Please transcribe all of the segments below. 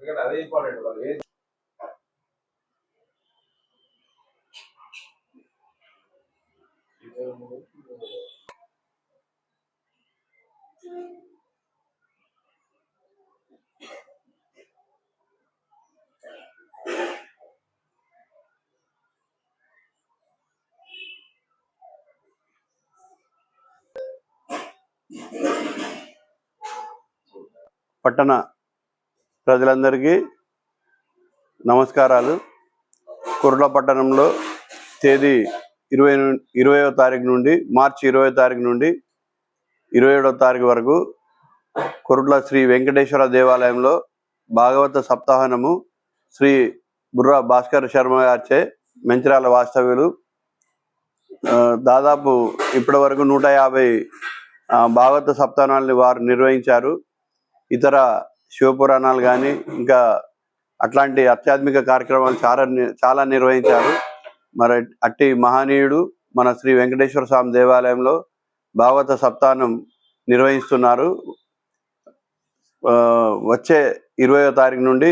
ఎందుకంటే అదే ఇంపార్టెంట్ వాళ్ళు ఏది పట్టణ ప్రజలందరికీ నమస్కారాలు. కుర్ల పట్టణంలో తేదీ ఇరవై ఇరవయో తారీఖు నుండి మార్చి ఇరవై తారీఖు నుండి ఇరవై ఏడవ తారీఖు వరకు కురుట్ల శ్రీ వెంకటేశ్వర దేవాలయంలో భాగవత సప్తాహనము శ్రీ బుర్రా భాస్కర్ శర్మ గారిచే మంచిరాల వాస్తవ్యులు. దాదాపు ఇప్పటి వరకు నూట యాభై భాగవత సప్తాహాన్ని వారు నిర్వహించారు. ఇతర శివపురాణాలు కానీ ఇంకా అట్లాంటి ఆధ్యాత్మిక కార్యక్రమాలు చాలా చాలా నిర్వహించారు. మరి అట్టి మహనీయుడు మన శ్రీ వెంకటేశ్వర స్వామి దేవాలయంలో భాగవత సప్తాహం నిర్వహిస్తున్నారు. వచ్చే ఇరవయో తారీఖు నుండి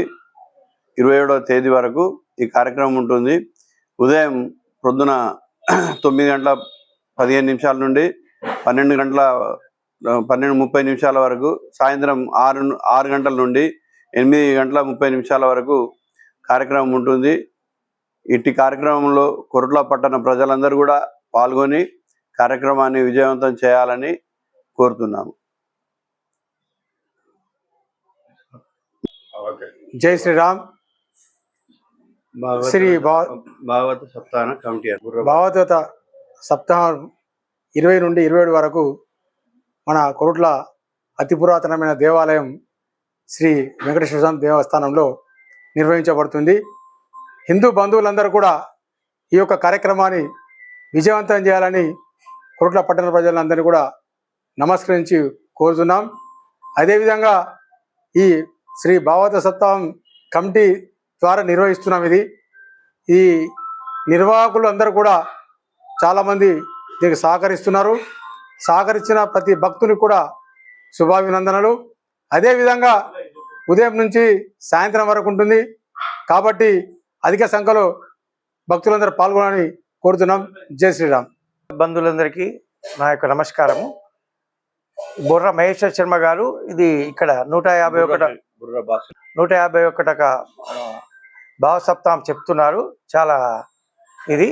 ఇరవై ఏడవ తేదీ వరకు ఈ కార్యక్రమం ఉంటుంది. ఉదయం ప్రొద్దున తొమ్మిది గంటల పదిహేను నిమిషాల నుండి పన్నెండు గంటల పన్నెండు ముప్పై నిమిషాల వరకు సాయంత్రం ఆరు ఆరు గంటల నుండి ఎనిమిది గంటల ముప్పై నిమిషాల వరకు కార్యక్రమం ఉంటుంది. ఇట్టి కార్యక్రమంలో కొరట్ల పట్టణ ప్రజలందరూ కూడా పాల్గొని కార్యక్రమాన్ని విజయవంతం చేయాలని కోరుతున్నాము. ఓకే. జై శ్రీరామ్. శ్రీ భాగవత సప్తాహ కమిటీ భాగవత సప్తాహం ఇరవై నుండి ఇరవై ఏడు వరకు మన కొరుట్ల అతి పురాతనమైన దేవాలయం శ్రీ వెంకటేశ్వర స్వామి దేవస్థానంలో నిర్వహించబడుతుంది. హిందూ బంధువులందరూ కూడా ఈ యొక్క కార్యక్రమాన్ని విజయవంతం చేయాలని కొరుట్ల పట్టణ ప్రజలందరినీ కూడా నమస్కరించి కోరుతున్నాం. అదేవిధంగా ఈ శ్రీ భావత సప్తాహం కమిటీ ద్వారా నిర్వహిస్తున్నాం ఇది. ఈ నిర్వాహకులు అందరూ కూడా చాలామంది దీనికి సహకరిస్తున్నారు. సహకరించిన ప్రతి భక్తుని కూడా శుభాభినందనలు. అదేవిధంగా ఉదయం నుంచి సాయంత్రం వరకు ఉంటుంది. కాబట్టి అధిక సంఖ్యలో భక్తులందరూ పాల్గొనాలని కోరుతున్నాం. జై శ్రీరామ్. బంధువులందరికీ నా యొక్క నమస్కారము. బుర్ర మహేశ్వర్ శర్మ గారు ఇది ఇక్కడ నూట యాభై ఒకట నూట యాభై ఒకటక భావ సప్తాహం చెప్తున్నారు. చాలా ఇది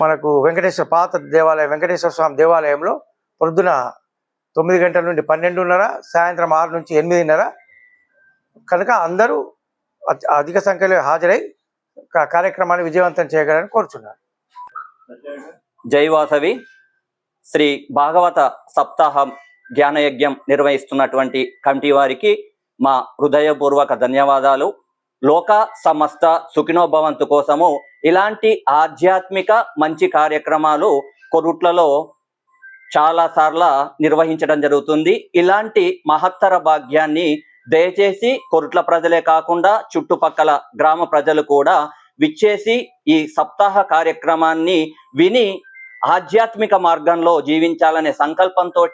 మనకు వెంకటేశ్వర పాత దేవాలయం వెంకటేశ్వర స్వామి దేవాలయంలో పొద్దున తొమ్మిది గంటల నుండి పన్నెండున్నర సాయంత్రం ఆరు నుంచి ఎనిమిదిన్నర. కనుక అందరూ అధిక సంఖ్యలో హాజరై కార్యక్రమాన్ని విజయవంతం చేయగలని కోరుచున్నారు జైవాసవి శ్రీ భాగవత సప్తాహం జ్ఞానయజ్ఞం నిర్వహిస్తున్నటువంటి కమిటీ వారికి మా హృదయపూర్వక ధన్యవాదాలు. లోక సమస్త సుఖినోభవంతు కోసము ఇలాంటి ఆధ్యాత్మిక మంచి కార్యక్రమాలు కొరుట్లలో చాలా సార్ల నిర్వహించడం జరుగుతుంది. ఇలాంటి మహత్తర భాగ్యాన్ని దయచేసి కొరుట్ల ప్రజలే కాకుండా చుట్టుపక్కల గ్రామ ప్రజలు కూడా విచ్చేసి ఈ సప్తాహ కార్యక్రమాన్ని విని ఆధ్యాత్మిక మార్గంలో జీవించాలనే సంకల్పంతో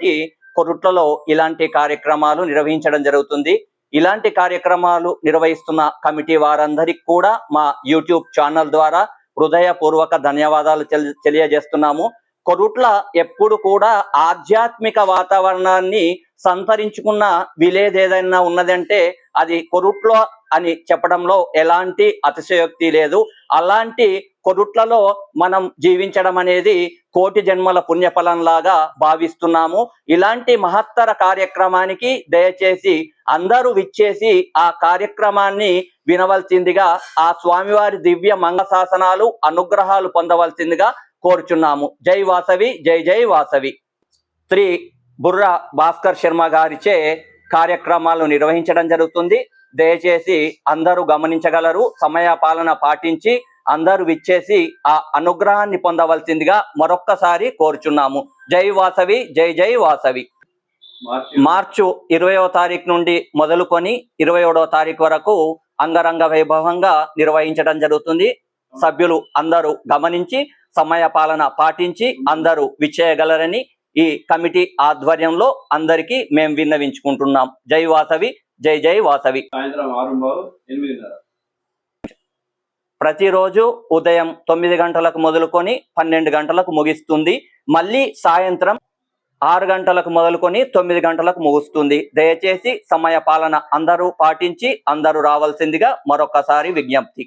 కొరుట్లలో ఇలాంటి కార్యక్రమాలు నిర్వహించడం జరుగుతుంది. ఇలాంటి కార్యక్రమాలు నిర్వహిస్తున్న కమిటీ వారందరికీ కూడా మా యూట్యూబ్ ఛానల్ ద్వారా హృదయపూర్వక ధన్యవాదాలు తెలియజేస్తున్నాము. కొరుట్ల ఎప్పుడు కూడా ఆధ్యాత్మిక వాతావరణాన్ని సంతరించుకున్న విలేజ్ ఏదైనా ఉన్నదంటే అది కొరుట్ల అని చెప్పడంలో ఎలాంటి అతిశయోక్తి లేదు. అలాంటి కొరుట్లలో మనం జీవించడం అనేది కోటి జన్మల పుణ్యఫలంలాగా భావిస్తున్నాము. ఇలాంటి మహత్తర కార్యక్రమానికి దయచేసి అందరూ విచ్చేసి ఆ కార్యక్రమాన్ని వినవలసిందిగా ఆ స్వామివారి దివ్య మంగశాసనాలు అనుగ్రహాలు పొందవలసిందిగా కోరుచున్నాము. జై వాసవి జై జై వాసవి. శ్రీ బుర్రా భాస్కర్ శర్మ గారిచే కార్యక్రమాలు నిర్వహించడం జరుగుతుంది. దయచేసి అందరూ గమనించగలరు సమయ పాలన పాటించి అందరూ విచ్చేసి ఆ అనుగ్రహాన్ని పొందవలసిందిగా మరొక్కసారి కోరుచున్నాము. జై వాసవి జై జై వాసవి. మార్చు. ఇరవయో తారీఖు నుండి మొదలుకొని ఇరవై ఏడవ తారీఖు వరకు అంగరంగ వైభవంగా నిర్వహించడం జరుగుతుంది. సభ్యులు అందరూ గమనించి సమయ పాలన పాటించి అందరూ విచ్చేయగలరని ఈ కమిటీ ఆధ్వర్యంలో అందరికీ మేము విన్నవించుకుంటున్నాం. జై వాసవి జై జై వాసవి. ప్రతిరోజు ఉదయం తొమ్మిది గంటలకు మొదలుకొని పన్నెండు గంటలకు ముగిస్తుంది. మళ్ళీ సాయంత్రం ఆరు గంటలకు మొదలుకొని తొమ్మిది గంటలకు ముగుస్తుంది. దయచేసి సమయ పాలన అందరూ పాటించి అందరూ రావాల్సిందిగా మరొకసారి విజ్ఞప్తి.